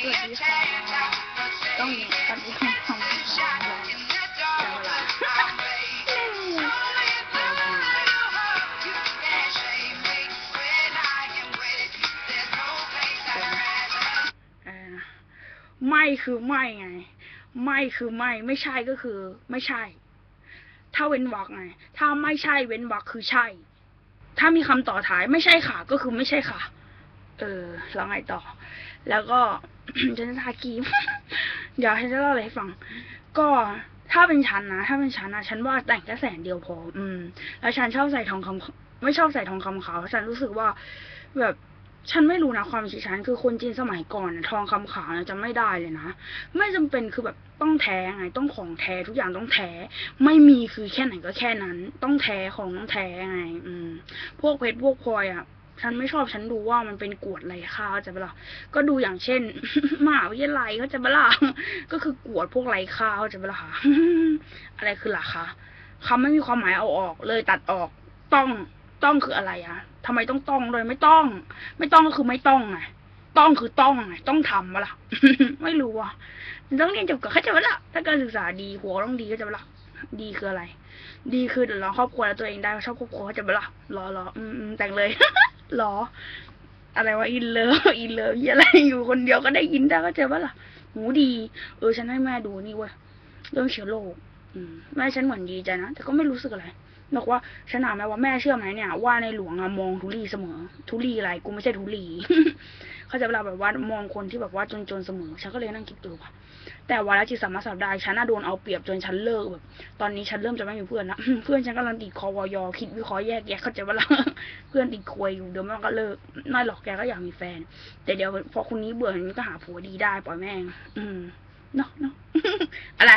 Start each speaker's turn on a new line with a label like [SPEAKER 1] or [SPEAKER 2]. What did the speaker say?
[SPEAKER 1] สวัสดีค่ะ ต้องมีกันอีกคำคำคำแต่เวลาเออไม่คือไม่ไง ไม่คือไม่ ไม่ใช่ก็คือ ไม่ใช่ ถ้าเว้นวรรคไง ถ้าไม่ใช่เว้นวรรคคือใช่ ถ้ามีคำต่อท้าย ไม่ใช่ค่ะ ก็คือไม่ใช่ค่ะ เออแล้วไงต่อ แล้วก็ฉันจะทาครีมเดี๋ยวฉันจะเล่าอะไรให้ฟัง ก็ถ้าเป็นฉันนะถ้าเป็นฉันนะฉันว่าแต่งแค่แสนเดียวพอ อืม แล้วฉันชอบใส่ทองคำไม่ชอบใส่ทองคำขาวฉันรู้สึกว่าแบบฉันไม่รู้นะความคิดฉันคือคนจีนสมัยก่อนนะทองคำขาวนะจะไม่ได้เลยนะไม่จำเป็นคือแบบต้องแท้ไง ต้องของแท้ทุกอย่างต้องแท้ ไม่มีคือแค่ไหนก็แค่นั้น ต้องแท้ของต้องแท้ไง อืม พวกเพชรพวกพลอยอะ ฉันไม่ชอบฉันดูว่ามันเป็นกวดไรค่าเข้าใจปะล่ะก็ดูอย่างเช่นมหาวิทยาลัยเขาใจะปะล่ะก็คือกวดพวกไรค่าเข้าใจปะล่ะอะไรคือราคาคำไม่มีความหมายเอาออก เลยตัดออกต้องต้องคืออะไรอะทำไมต้องต้องเลยไม่ต้อง ไม่ต้องก็คือไม่ต้องไงต้องคือต้องไงต้องทำปะล่ะไม่รู้อะต้องเรียนจบกับเข้าใจปะล่ะถ้าการศึกษาดีหัวต้องดีเข้าใจปะล่ะดีคืออะไร ดีคือเดี๋ยวเราครอบครัวแล้วตัวเองได้ชอบครอบครัวเข้าใจปะล่ะรอรออืมแต่งเลย หรอ อะไรวะอินเลิฟอินเลิฟอะไรอยู่คนเดียวก็ได้ยินได้ก็เจอว่าล่ะหูดี เออ ฉันให้แม่ดูนี่เว้ยเรื่องเชื้อโรคแม่ฉันเหมือนดีใจนะแต่ก็ไม่รู้สึกอะไรบอกว่าฉันถามแม่ว่าแม่เชื่อไหมเนี่ยว่าในหลวงอะมองทุลีเสมอ ทุลีอะไรกูไม่ใช่ทุลี เขาจะเวลาแบบว่ามองคนที่แบบว่าจนๆเสมอฉันก็เลยนั่งคิดเออว่ะแต่วาระจิตสัมมาสัปดาห์ฉันน่ะโดนเอาเปรียบจนฉันเลิกแบบตอนนี้ฉันเริ่มจะไม่มีเพื่อนนะเพื่อนฉันกำลังติดคอวอยอคิดวิเคราะห์แยกแยะเข้าใจว่าละเพื่อนติดควยอยู่เดี๋ยวมันก็เลิกไม่หรอกแกก็อยากมีแฟน แต่เดี๋ยวพอคนนี้เบื่อก็หาผัวดีได้ปล่อยแม่งอืมเนาะเนาะอะไร